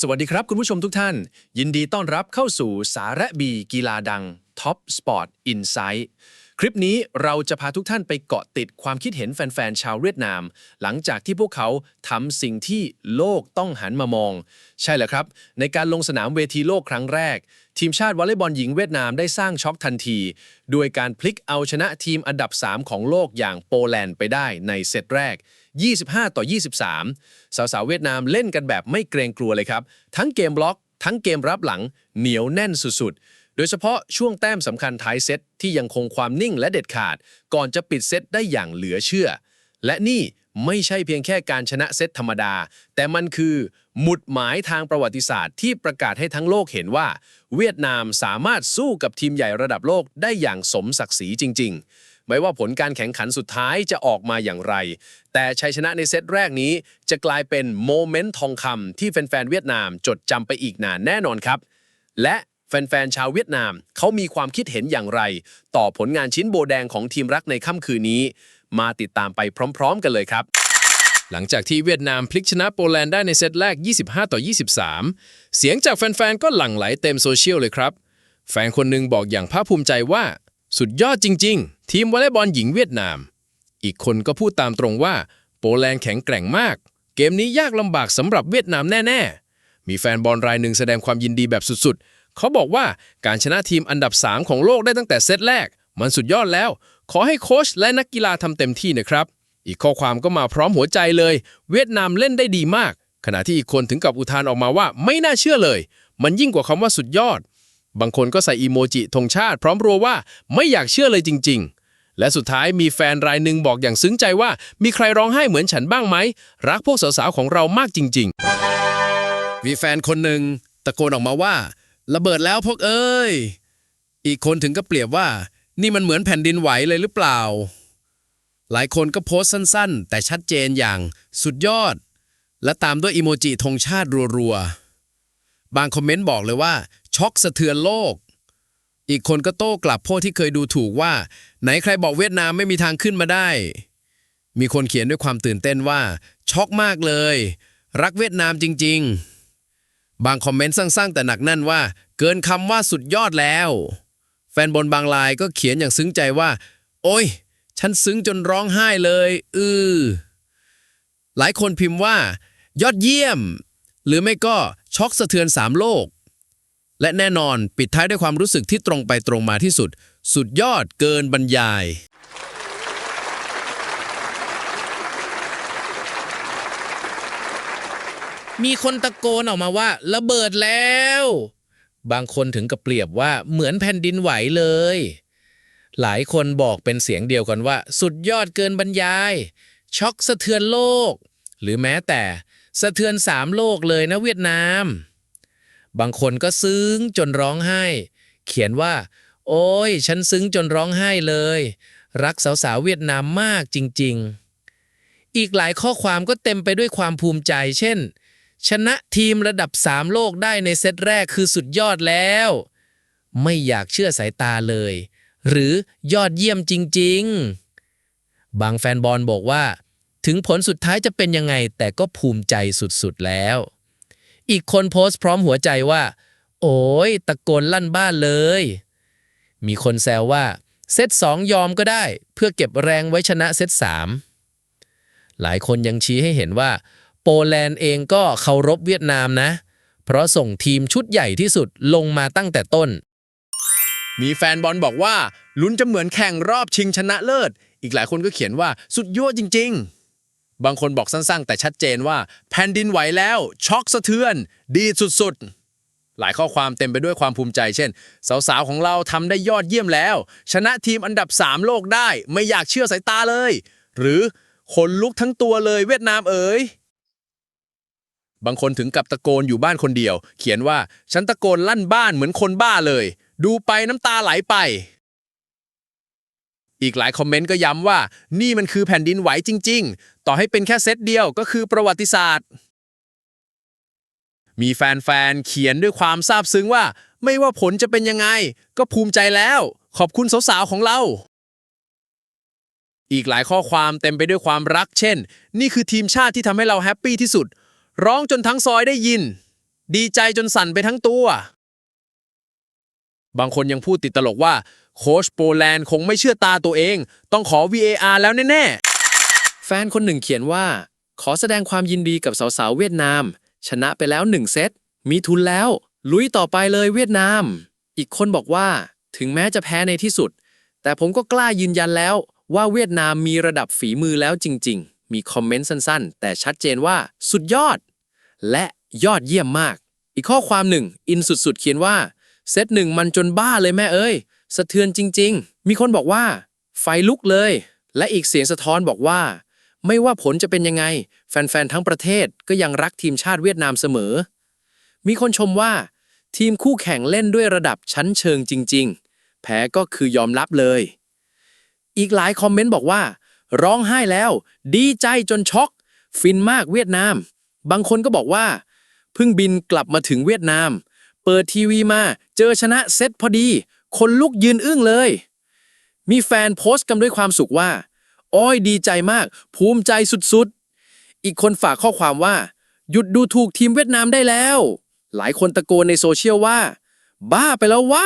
สวัสดีครับคุณผู้ชมทุกท่าน ยินดีต้อนรับเข้าสู่สาระบีกีฬาดัง Top Sport Insight คลิปนี้เราจะพาทุกท่านไปเกาะติดความคิดเห็นแฟนๆ ชาวเวียดนาม หลังจากที่พวกเขาทำสิ่งที่โลกต้องหันมามอง ใช่แล้วครับ ในการลงสนามเวทีโลกครั้งแรก ทีมชาติวอลเลย์บอลหญิงเวียดนามได้สร้างช็อกทันที ด้วยการพลิกเอาชนะทีมอันดับ 3 ของโลกอย่างโปแลนด์ไปได้ในเซตแรก 25 ต่อ 23 สาวๆ เวียดนามเล่นกันแบบไม่เกรงกลัวเลยครับ ทั้งเกมบล็อก ทั้งเกมรับหลังเหนียวแน่นสุดๆ โดยเฉพาะช่วงแต้มสำคัญท้ายเซตที่ยังคงความนิ่งและเด็ดขาด ก่อนจะปิดเซตได้อย่างเหลือเชื่อ และนี่ไม่ใช่เพียงแค่การชนะเซตธรรมดา แต่มันคือ หมุดหมายทางประวัติศาสตร์ที่ประกาศให้ทั้งโลกเห็นว่า เวียดนามสามารถสู้กับทีมใหญ่ระดับโลกได้อย่างสมศักดิ์ศรีจริง ๆ ไม่ว่าผลการแข่งขันสุดท้ายจะออกมาอย่างไร แต่ชัยชนะในเซตแรกนี้ จะกลายเป็นโมเมนต์ทองคำที่แฟนๆเวียดนามจดจำไปอีกนานแน่นอนครับ และ แฟนๆชาวเวียดนามเขามีความคิดเห็นอย่างไร ต่อผลงานชิ้นโบแดงของทีมรักในค่ำคืนนี้ มาติดตามไปพร้อม ๆ กันเลยครับ หลังจากที่เวียดนามพลิกชนะโปแลนด์ได้ในเซตแรก 25 ต่อ 23 เสียงจากแฟนๆก็หลั่งไหลเต็มโซเชียลเลยครับ แฟนคนหนึ่งบอกอย่างภาคภูมิใจว่า สุดยอดจริง ๆ ทีมวอลเลย์บอลหญิงเวียดนาม อีกคนก็พูดตามตรงว่า โปแลนด์แข็งแกร่งมาก เกมนี้ยากลำบากสำหรับเวียดนามแน่ ๆ มีแฟนบอลรายหนึ่งแสดงความยินดีแบบสุดๆ เขาบอกว่าการชนะทีมอันดับ 3 ของโลกได้ตั้งแต่เซตแรก มันสุดยอดแล้ว ขอให้โค้ชและนักกีฬาทำเต็มที่นะครับ อีกข้อความก็มาพร้อมหัวใจเลย เวียดนามเล่นได้ดีมาก ขณะที่อีกคนถึงกับอุทานออกมาว่า ไม่น่าเชื่อเลย มันยิ่งกว่าคำว่าสุดยอด บางคนก็ใส่อีโมจิธงชาติ พร้อมรัวว่าไม่อยากเชื่อเลยจริง ๆและสุดท้ายมีแฟนรายหนึ่งบอกอย่างซึ้งใจว่า มีใครร้องไห้เหมือนฉันบ้างไหม รักพวกสาวๆของเรามากจริง ๆ มีแฟนคนหนึ่งตะโกนออกมาว่า ระเบิดแล้วพวกเอ้ย อีกคนถึงก็เปรียบว่า นี่มันเหมือนแผ่นดินไหวเลยหรือเปล่า หลายคนก็โพสต์สั้นๆ แต่ชัดเจนอย่างสุดยอด และตามด้วยอีโมจิธงชาติรัวๆ บางคอมเมนต์บอกเลยว่า ช็อกสะเทือนโลก อีกคนก็โต้กลับพวกที่เคยดูถูกว่า ไหนใครบอกเวียดนามไม่มีทางขึ้นมาได้ มีคนเขียนด้วยความตื่นเต้นว่า ช็อกมากเลย รักเวียดนามจริง ๆบางคอมเมนต์สั้นๆแต่หนักแน่นว่า เกินคำว่าสุดยอดแล้ว แฟนบนบางรายก็เขียนอย่างซึ้งใจว่า โอ้ย ฉันซึ้งจนร้องไห้เลย อือ หลายคนพิมพ์ว่า ยอดเยี่ยม หรือไม่ก็ช็อกสะเทือนสามโลก และแน่นอนปิดท้ายด้วยความรู้สึกที่ตรงไปตรงมาที่สุด สุดยอดเกินบรรยายมีคนตะโกนออกมาว่า ระเบิดแล้ว บางคนถึงกับเปรียบว่าเหมือนแผ่นดินไหวเลย หลายคนบอกเป็นเสียงเดียวกันว่า สุดยอดเกินบรรยาย ช็อกสะเทือนโลก หรือแม้แต่สะเทือนสามโลกเลยนะเวียดนาม บางคนก็ซึ้งจนร้องไห้ เขียนว่า โอ้ย ฉันซึ้งจนร้องไห้เลย รักสาวๆเวียดนามมากจริง ๆ อีกหลายข้อความก็เต็มไปด้วยความภูมิใจ เช่น ชนะทีมระดับ 3 โลกได้ในเซตแรกคือสุดยอดแล้ว ไม่อยากเชื่อสายตาเลย หรือยอดเยี่ยมจริง ๆ บางแฟนบอลบอกว่า ถึงผลสุดท้ายจะเป็นยังไงแต่ก็ภูมิใจสุดๆแล้ว อีกคนโพสต์พร้อมหัวใจว่า โอ้ยตะโกนลั่นบ้านเลย มีคนแซวว่า เซตสองยอมก็ได้ เพื่อเก็บแรงไว้ชนะเซตสามหลายคนยังชี้ให้เห็นว่า โปแลนด์เองก็เคารพเวียดนามนะ เพราะส่งทีมชุดใหญ่ที่สุดลงมาตั้งแต่ต้น มีแฟนบอลบอกว่าลุ้นจะเหมือนแข่งรอบชิงชนะเลิศ อีกหลายคนก็เขียนว่าสุดยอดจริง ๆ บางคนบอกสั้นๆ แต่ชัดเจนว่า แผ่นดินไหวแล้ว ช็อกสะเทือน ดีสุดๆหลายข้อความเต็มไปด้วยความภูมิใจ เช่น สาวๆ ของเราทำได้ยอดเยี่ยมแล้ว ชนะทีมอันดับ 3 โลกได้ ไม่อยากเชื่อสายตาเลย หรือขนลุกทั้งตัวเลยเวียดนามเอ๋ย บางคนถึงกับตะโกนอยู่บ้านคนเดียว เขียนว่าฉันตะโกนลั่นบ้านเหมือนคนบ้าเลย ดูไปน้ำตาไหลไป อีกหลายคอมเมนต์ก็ย้ำว่า นี่มันคือแผ่นดินไหวจริง ๆ ต่อให้เป็นแค่เซตเดียวก็คือประวัติศาสตร์ มีแฟนๆเขียนด้วยความซาบซึ้งว่า ไม่ว่าผลจะเป็นยังไง ก็ภูมิใจแล้ว ขอบคุณสาวๆของเราอีกหลายข้อความเต็มไปด้วยความรัก เช่น นี่คือทีมชาติที่ทำให้เราแฮปปี้ที่สุด ร้องจนทั้งซอยได้ยิน ดีใจจนสั่นไปทั้งตัว บางคนยังพูดติดตลกว่า โค้ชโปแลนด์คงไม่เชื่อตาตัวเอง ต้องขอ VAR แล้วแน่แฟนคนหนึ่งเขียนว่า ขอแสดงความยินดีกับสาวๆเวียดนาม ชนะไปแล้วหนึ่งเซตมีทุนแล้ว ลุยต่อไปเลยเวียดนาม อีกคนบอกว่า ถึงแม้จะแพ้ในที่สุด แต่ผมก็กล้ายืนยันแล้ว ว่าเวียดนามมีระดับฝีมือแล้วจริง ๆ มีคอมเมนต์สั้น ๆ แต่ชัดเจนว่าสุดยอด และยอดเยี่ยมมาก อีกข้อความหนึ่ง อินสุดๆ เขียนว่า เซตหนึ่งมันจนบ้าเลยแม่เอ้ย สะเทือนจริง ๆ มีคนบอกว่า ไฟลุกเลย และอีกเสียงสะท้อนบอกว่า ไม่ว่าผลจะเป็นยังไง แฟน ๆ ทั้งประเทศก็ยังรักทีมชาติเวียดนามเสมอ มีคนชมว่า ทีมคู่แข่งเล่นด้วยระดับชั้นเชิงจริง ๆ แพ้ก็คือยอมรับเลย อีกหลายคอมเมนต์บอกว่า ร้องไห้แล้ว ดีใจจนช็อก ฟินมากเวียดนาม บางคนก็บอกว่า เพิ่งบินกลับมาถึงเวียดนาม เปิดทีวีมาเจอชนะเซตพอดี คนลุกยืนอึ้งเลย มีแฟนโพสต์กันด้วยความสุขว่า อ้อยดีใจมาก ภูมิใจสุดๆ อีกคนฝากข้อความว่า หยุดดูถูกทีมเวียดนามได้แล้ว หลายคนตะโกนในโซเชียลว่า บ้าไปแล้ววะ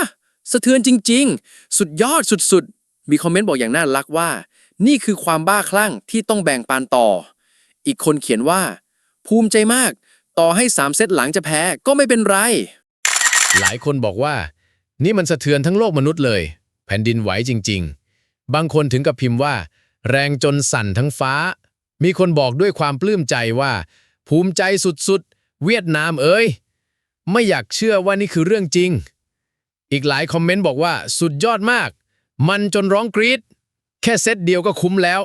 สะเทือนจริง ๆ สุดยอดสุดๆ มีคอมเมนต์บอกอย่างน่ารักว่า นี่คือความบ้าคลั่งที่ต้องแบ่งปันต่อ อีกคนเขียนว่า ภูมิใจมาก ต่อให้สามเซตหลังจะแพ้ก็ไม่เป็นไร หลายคนบอกว่า นี่มันสะเทือนทั้งโลกมนุษย์เลย แผ่นดินไหวจริง ๆ บางคนถึงกับพิมพ์ว่า แรงจนสั่นทั้งฟ้า มีคนบอกด้วยความปลื้มใจว่า ภูมิใจสุดๆ เวียดนามเอ้ยไม่อยากเชื่อว่านี่คือเรื่องจริง อีกหลายคอมเมนต์บอกว่าสุดยอดมาก มันจนร้องกรี๊ดแค่เซตเดียวก็คุ้มแล้ว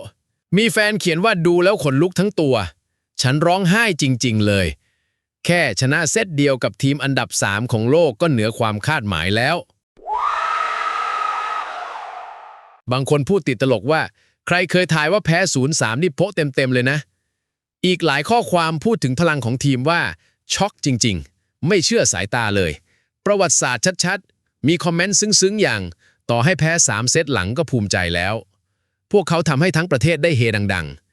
มีแฟนเขียนว่าดูแล้วขนลุกทั้งตัว ฉันร้องไห้จริง ๆ เลย แค่ชนะเซตเดียวกับทีมอันดับ 3 ของโลกก็เหนือความคาดหมายแล้ว บางคนพูดติดตลกว่า ใครเคยทายว่าแพ้0-3นี่โพะเต็ม ๆ เลยนะ อีกหลายข้อความพูดถึงพลังของทีมว่า ช็อกจริง ๆ ไม่เชื่อสายตาเลย ประวัติศาสตร์ชัด ๆ มีคอมเมนต์ซึ้ง ๆ อย่าง ต่อให้แพ้3เซตหลังก็ภูมิใจแล้ว พวกเขาทำให้ทั้งประเทศได้เฮดัง ๆ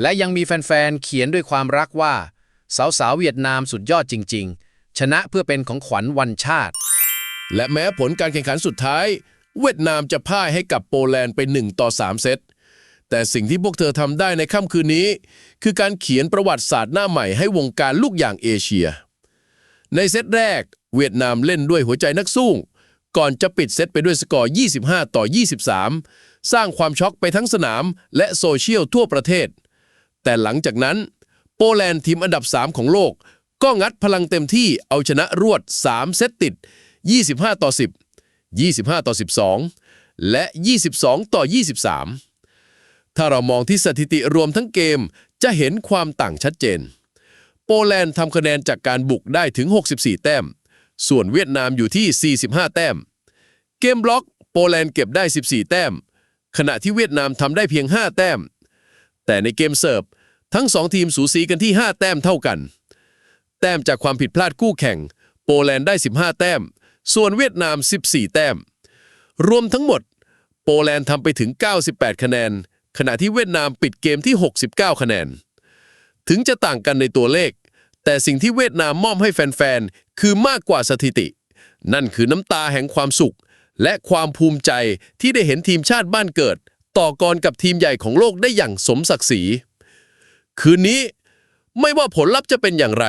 และยังมีแฟนๆ เขียนด้วยความรักว่า สาวๆ เวียดนามสุดยอดจริง ๆ ชนะเพื่อเป็นของขวัญวันชาติ และแม้ผลการแข่งขันสุดท้าย เวียดนามจะพ่ายให้กับโปแลนด์ไป 1 ต่อ 3 เซต แต่สิ่งที่พวกเธอทำได้ในค่ำคืนนี้ คือการเขียนประวัติศาสตร์หน้าใหม่ให้วงการลูกอย่างเอเชีย ในเซตแรก เวียดนามเล่นด้วยหัวใจนักสู้ก่อนจะปิดเซตไปด้วยสกอร์ 25 ต่อ 23 สร้างความช็อกไปทั้งสนามและโซเชียลทั่วประเทศ แต่หลังจากนั้น โปแลนด์ทีมอันดับ 3 ของโลก ก็งัดพลังเต็มที่เอาชนะรวด 3 เซตติด 25 ต่อ 10 25 ต่อ 12 และ 22 ต่อ 23 ถ้าเรามองที่สถิติรวมทั้งเกมจะเห็นความต่างชัดเจน โปแลนด์ทำคะแนนจากการบุกได้ถึง 64 แต้ม ส่วนเวียดนามอยู่ที่ 45 แต้ม เกมบล็อก โปแลนด์เก็บได้ 14 แต้ม ขณะที่เวียดนามทำได้เพียง 5 แต้ม แต่ในเกมเสิร์ฟทั้ง 2 ทีมสูสีกันที่ 5 แต้มเท่ากัน แต้มจากความผิดพลาดคู่แข่ง โปแลนด์ได้ 15 แต้ม ส่วนเวียดนาม 14 แต้ม รวมทั้งหมด โปแลนด์ทำไปถึง 98 คะแนน ขณะที่เวียดนามปิดเกมที่ 69 คะแนน ถึงจะต่างกันในตัวเลข แต่สิ่งที่เวียดนามมอบให้แฟนๆ คือมากกว่าสถิติ นั่นคือน้ำตาแห่งความสุข และความภูมิใจที่ได้เห็นทีมชาติบ้านเกิด ต่อกรกับทีมใหญ่ของโลกได้อย่างสมศักดิ์ศรี คืนนี้ไม่ว่าผลลัพธ์จะเป็นอย่างไร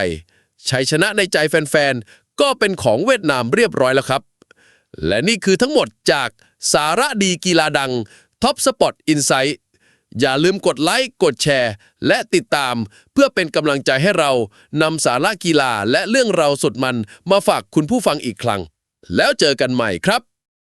ชัยชนะในใจแฟนๆ ก็เป็นของเวียดนามเรียบร้อยแล้วครับ และนี่คือทั้งหมดจากสาระดีกีฬาดัง Top Spot Insight อย่าลืมกดไลค์ กดแชร์ และติดตาม เพื่อเป็นกำลังใจให้เรานำสาระกีฬาและเรื่องราวสดมันมาฝากคุณผู้ฟังอีกครั้ง แล้วเจอกันใหม่ครับ